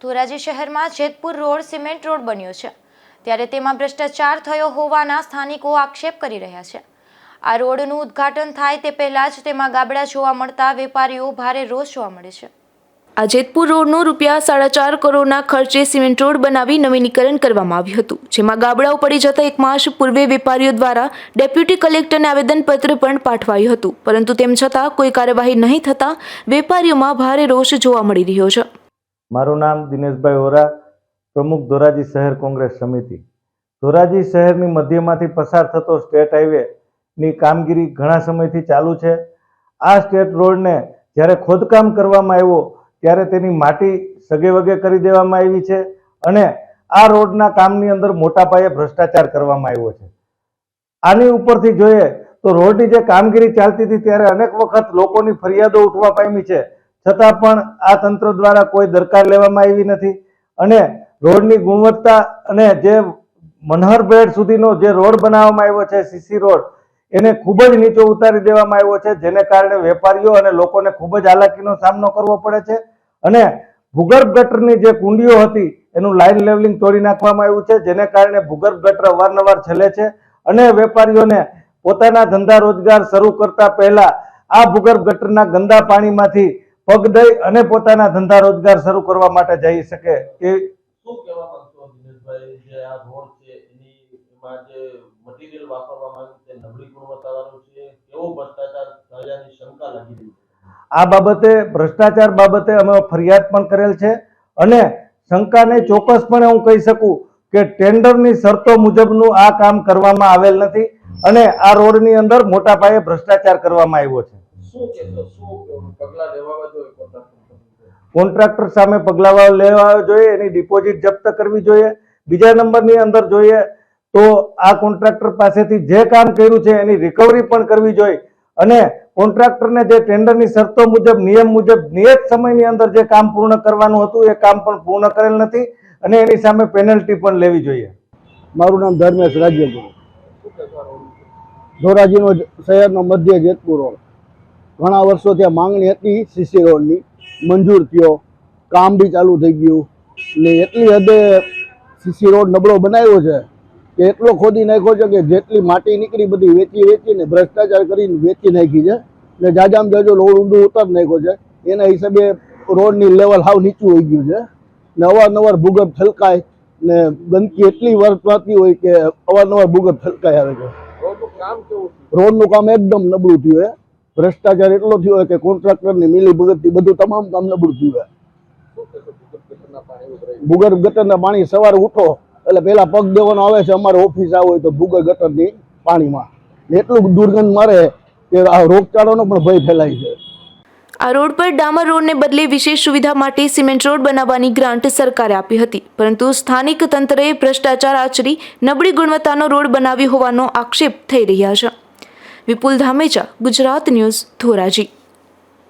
ધોરાજી શહેરમાં Jetpur road cement road બન્યો છે. ત્યારે તેમાં ભ્રષ્ટાચાર થયો હોવાના સ્થાનિકો આક્ષેપ કરી રહ્યા છે. આ રોડનું ઉદ્ઘાટન થાય તે પહેલાં જ તેમાં ગાબડા જોવા મળતા વેપારીઓ ભારે રોષ જોવા મળે છે. આ જેતપુર રોડનું રૂપિયા સાડા ચાર કરોડના ખર્ચે સિમેન્ટ રોડ બનાવી નવીનીકરણ કરવામાં આવ્યું હતું, જેમાં ગાબડાઓ પડી જતા એક માસ પૂર્વે વેપારીઓ દ્વારા ડેપ્યુટી કલેક્ટરને આવેદનપત્ર પણ પાઠવાયું હતું. પરંતુ તેમ છતાં કોઈ કાર્યવાહી નહીં થતાં વેપારીઓમાં ભારે રોષ જોવા મળી રહ્યો છે. મારું નામ દિનેશભાઈ ઓરા પ્રમુખ ધોરાજી શહેર કોંગ્રેસ સમિતિ. ધોરાજી શહેરની મધ્યમાંથી પસાર થતો સ્ટેટ હાઈવેની કામગીરી ઘણા સમયથી ચાલુ છે. આ સ્ટેટ રોડને જ્યારે ખોદકામ કરવામાં આવ્યો, ત્યારે તેની માટી સગે વગે કરી દેવામાં આવી છે અને આ રોડના કામની અંદર મોટા પાયે ભ્રષ્ટાચાર કરવામાં આવ્યો છે. આની ઉપરથી જોઈએ તો રોડની જે કામગીરી ચાલતી હતી, ત્યારે અનેક વખત લોકોની ફરિયાદો ઉઠવા પામી છે. છતાં પણ આ તંત્ર દ્વારા કોઈ દરકાર લેવામાં આવી નથી. અને રોડની ગુણવત્તા અને જે મનહરભેટ સુધીનો જે રોડ બનાવવામાં આવ્યો છે સીસી રોડ, એને ખૂબ જ નીચો ઉતારી દેવામાં આવ્યો છે, જેને કારણે વેપારીઓ અને લોકોને ખૂબ જ હાલાકીનો સામનો કરવો પડે છે. અને ભૂગર્ભ ગટરની જે કુંડીઓ હતી, એનું લાઇન લેવલિંગ તોડી નાખવામાં આવ્યું છે, જેને કારણે ભૂગર્ભ ગટર અવારનવાર છેલે છે. અને વેપારીઓને પોતાના ધંધા રોજગાર શરૂ કરતા પહેલા આ ભૂગર્ભ ગટરના ગંદા પાણીમાંથી પગ દઈ અને પોતાના ધંધા રોજગાર શરૂ કરવા માટે જઈ શકે એ શું કહેવા માંગશો દિનેશભાઈ? જે આ રોડ છે એની એમાં જે મટીરિયલ વાપરવામાં આવ્યું છે નબળી ગુણવત્તાવાળું છે કેવો ભ્રષ્ટાચાર થયાની શંકા લાગી રહી છે? આ બાબતે ભ્રષ્ટાચાર બાબતે અમે ફરિયાદ પણ કરેલ છે અને શંકાને ચોક્કસપણે હું કહી શકું કે ટેન્ડરની શરતો મુજબનું આ કામ કરવામાં આવેલ નથી અને આ રોડની અંદર મોટા પાયે ભ્રષ્ટાચાર કરવામાં આવ્યો છે. શું કહેશો શું પગલા લેવા જોઈએ કોન્ટ્રાક્ટર સામે પગલાં લેવા જોઈએ એની ડિપોઝિટ જપ્ત કરવી જોઈએ. બીજા નંબરની અંદર જોઈએ તો આ કોન્ટ્રાક્ટર પાસેથી જે કામ કર્યું છે એની રિકવરી પણ કરવી જોઈએ. અને કોન્ટ્રાક્ટરને જે ટેન્ડરની શરતો મુજબ નિયમ મુજબ નિયત સમયની અંદર જે કામ પૂર્ણ કરવાનું હતું એ કામ પણ પૂર્ણ કરેલ નથી અને એની સામે પેનલ્ટી પણ લેવી જોઈએ. મારું નામ ધર્મેશ રાજ્યગુરુ ધોરાજીનો શહેરનો મધ્ય જેતપુર રોડ. ઘણા વર્ષો ત્યાં માંગણી હતી સીસી રોડની. મંજૂર થયો. કામ બી ચાલુ થઈ ગયું. ને એટલી હદે સીસી રોડ નબળો બનાવ્યો છે કે એટલો ખોદી નાખ્યો છે કે જેટલી માટી નીકળી બધી વેચી વેચીને ભ્રષ્ટાચાર કરીને વેચી નાખી છે. ને જાજામ જાજો રોડ ઊંડું ઉતાર નાખ્યો છે. એના હિસાબે રોડની લેવલ હાવ નીચું હોઈ ગયું છે. ને અવારનવાર ભૂગર્ભ છલકાય ને ગંદકી એટલી વર્તવાતી હોય કે અવારનવાર ભૂગર્ભ છલકાય આવે છે. રોડનું કામ છે રોડનું કામ એકદમ નબળું થયું છે ભ્રષ્ટાચાર એટલો થયો કે કે કોન્ટ્રાક્ટરની મિલી ભગતથી બધું તમામ કામ નબળું થયું છે ભૂગર્ભ ગટરના પાણી સવારે ઉઠો, એટલે પેલા પગ દેવાનો આવે છે, અમારે ઓફિસ આવો હોય તો ભૂગર્ભ ગટરની પાણીમાં. એટલું દુર્ગંધ મારે કે આ રોગચાળાનો પણ ભય ફેલાય છે. આ રોડ પર ડામર રોડને બદલે વિશેષ સુવિધા માટે સિમેન્ટ રોડ બનાવવાની ગ્રાન્ટ સરકારે આપી હતી. પરંતુ સ્થાનિક તંત્રએ ભ્રષ્ટાચાર આચરી નબળી ગુણવત્તાનો રોડ બનાવી હોવાનો આક્ષેપ થઈ રહ્યા છે. વિપુલ ધામેચા ગુજરાત ન્યૂઝ ધોરાજી.